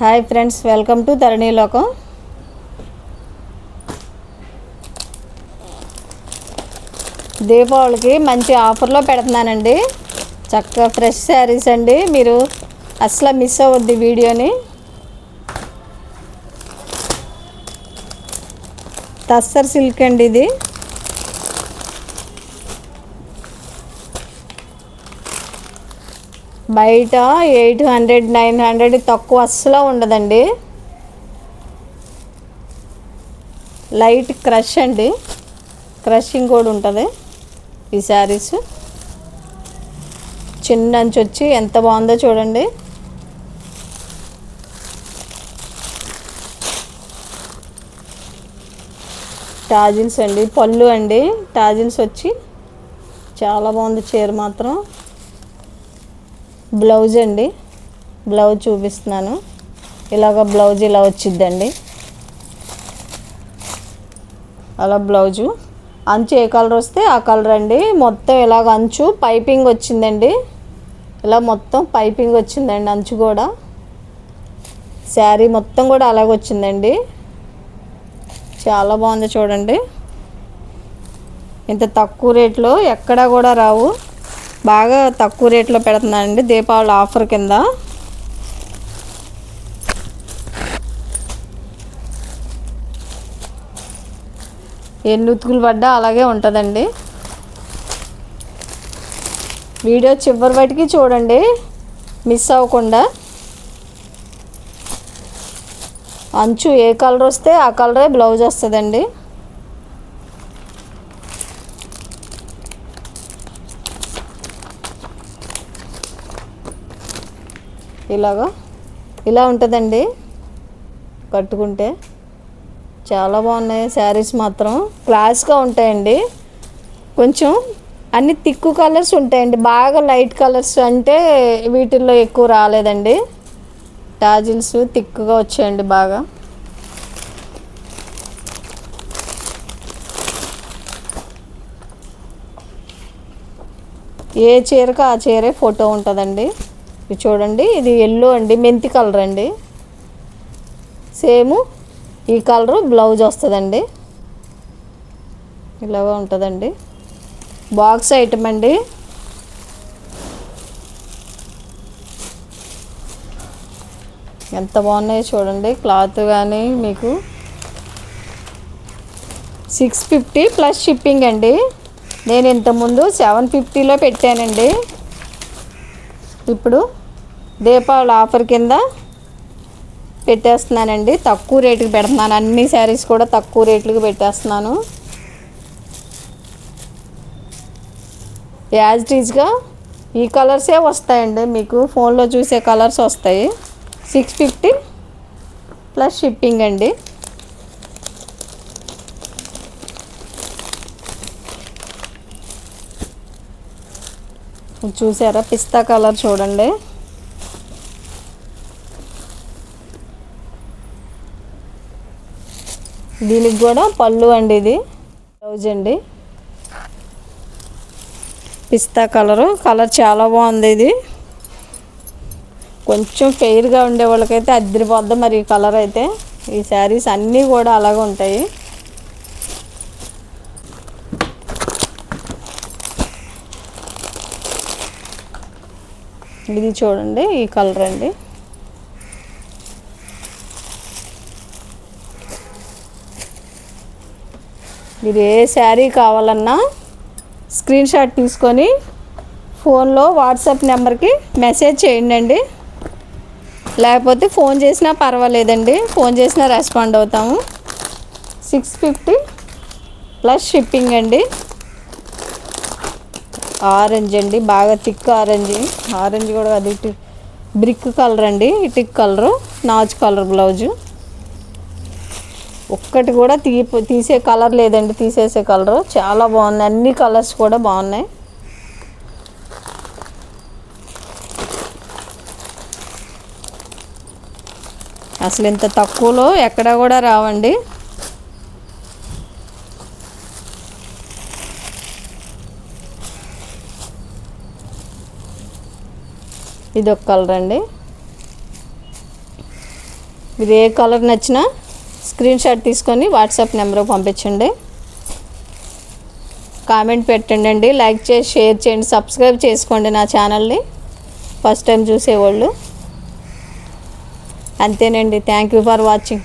Hi friends welcome to ధరణిలోకం దీపావళికి మంచి ఆఫర్లో పెడుతున్నానండి. చక్కగా ఫ్రెష్ శారీస్ అండి. మీరు అసలు మిస్ అవ్వద్ది వీడియోని. తస్సర్ సిల్క్ అండి ఇది. బయట ఎయిట్ హండ్రెడ్ నైన్ హండ్రెడ్ తక్కువ అస్సలు ఉండదండి. లైట్ క్రష్ అండి. క్రషింగ్ కూడా ఉంటుంది ఈ శారీస్. చిన్న అంచు వచ్చి ఎంత బాగుందో చూడండి. టాజిల్స్ అండి పళ్ళు అండి. టాజిల్స్ వచ్చి చాలా బాగుంది చీర మాత్రం. బ్లౌజ్ అండి. బ్లౌజ్ చూపిస్తున్నాను. ఇలాగ బ్లౌజ్ ఇలా వచ్చిద్దండి. అలా బ్లౌజు. అంచు ఏ కలర్ వస్తే ఆ కలర్ అండి. మొత్తం ఇలాగ అంచు పైపింగ్ వచ్చిందండి. ఇలా మొత్తం పైపింగ్ వచ్చిందండి అంచు కూడా. శారీ మొత్తం కూడా అలాగ వచ్చిందండి. చాలా బాగుంది చూడండి. ఇంత తక్కువ రేట్లో ఎక్కడా కూడా రావు. బాగా తక్కువ రేట్లో పెడుతున్నానండి దీపావళి ఆఫర్ కింద. ఎన్ని ఉతుకులు పడ్డా అలాగే ఉంటుందండి. వీడియో చివరి వాటికి చూడండి. మిస్ అవ్వకుండా. అంచు ఏ కలర్ వస్తే ఆ కలరే బ్లౌజ్ వస్తుందండి. ఇలాగా. ఇలా ఉంటుందండి. కట్టుకుంటే చాలా బాగున్నాయి శారీస్ మాత్రం. క్లాస్గా ఉంటాయండి. కొంచెం అన్ని తిక్కు కలర్స్ ఉంటాయండి. బాగా లైట్ కలర్స్ అంటే వీటిల్లో ఎక్కువ రాలేదండి. టాజిల్స్ తిక్కుగా వచ్చాయండి బాగా. ఏ చీరకు ఆ చీరే ఫోటో ఉంటుందండి. చూడండి. ఇది ఎల్లో అండి. మెంతి కలర్ అండి. సేమ్ ఈ కలరు బ్లౌజ్ వస్తుందండి. ఇలాగా ఉంటుందండి. బాక్స్ ఐటమ్ అండి. ఎంత బాగున్నాయో చూడండి. క్లాత్ కానీ మీకు సిక్స్ ఫిఫ్టీ ప్లస్ షిప్పింగ్ అండి. నేను ఇంతకుముందు సెవెన్ ఫిఫ్టీలో పెట్టానండి. ఇప్పుడు దీపావళి ఆఫర్ కింద పెట్టేస్తున్నానండి. తక్కువ రేటుకి పెడుతున్నాను. అన్ని శారీస్ కూడా తక్కువ రేట్లకు పెట్టేస్తున్నాను. యాజ్ టీజ్గా ఈ కలర్సే వస్తాయండి. మీకు ఫోన్లో చూసే కలర్స్ వస్తాయి. సిక్స్ ఫిఫ్టీ ప్లస్ షిప్పింగ్ అండి. చూసారా? పిస్తా కలర్ చూడండి. దీనికి కూడా పళ్ళు అండి ఇది. బ్లౌజ్ అండి. పిస్తా కలరు. కలర్ చాలా బాగుంది ఇది. కొంచెం ఫెయిర్గా ఉండే వాళ్ళకైతే అద్దరిపోద్ది మరి ఈ కలర్ అయితే. ఈ శారీస్ అన్నీ కూడా అలాగే ఉంటాయి. ఇది చూడండి ఈ కలర్ అండి. మీరు ఏ శారీ కావాలన్నా స్క్రీన్ షాట్ తీసుకొని ఫోన్లో వాట్సాప్ నెంబర్కి మెసేజ్ చేయండి అండి లేకపోతే ఫోన్ చేసినా పర్వాలేదండి. ఫోన్ చేసినా రెస్పాండ్ అవుతాము. సిక్స్ ఫిఫ్టీ ప్లస్ షిప్పింగ్ అండి. ఆరెంజ్ అండి. బాగా థిక్ ఆరెంజ్. ఆరెంజ్ కూడా అది బ్రిక్ కలర్ అండి. Thick colour. Notch colour blouse. ఒక్కటి కూడా తీ తీసే కలర్ లేదండి తీసేసే కలరు. చాలా బాగుంది అన్ని కలర్స్ కూడా బాగున్నాయి. అసలు ఇంత తక్కువలో ఎక్కడ కూడా రావండి. ఇది ఒక కలర్ అండి. మీరు ఏ కలర్ నచ్చినా స్క్రీన్ షాట్ తీసుకొని వాట్సాప్ నెంబర్కి పంపించండి. కామెంట్ పెట్టండి లైక్ చేసి షేర్ చేయండి. సబ్స్క్రైబ్ చేసుకోండి నా ఛానల్ని. ఫస్ట్ టైం చూసేవాళ్ళు. అంతేనండి. Thank you for watching.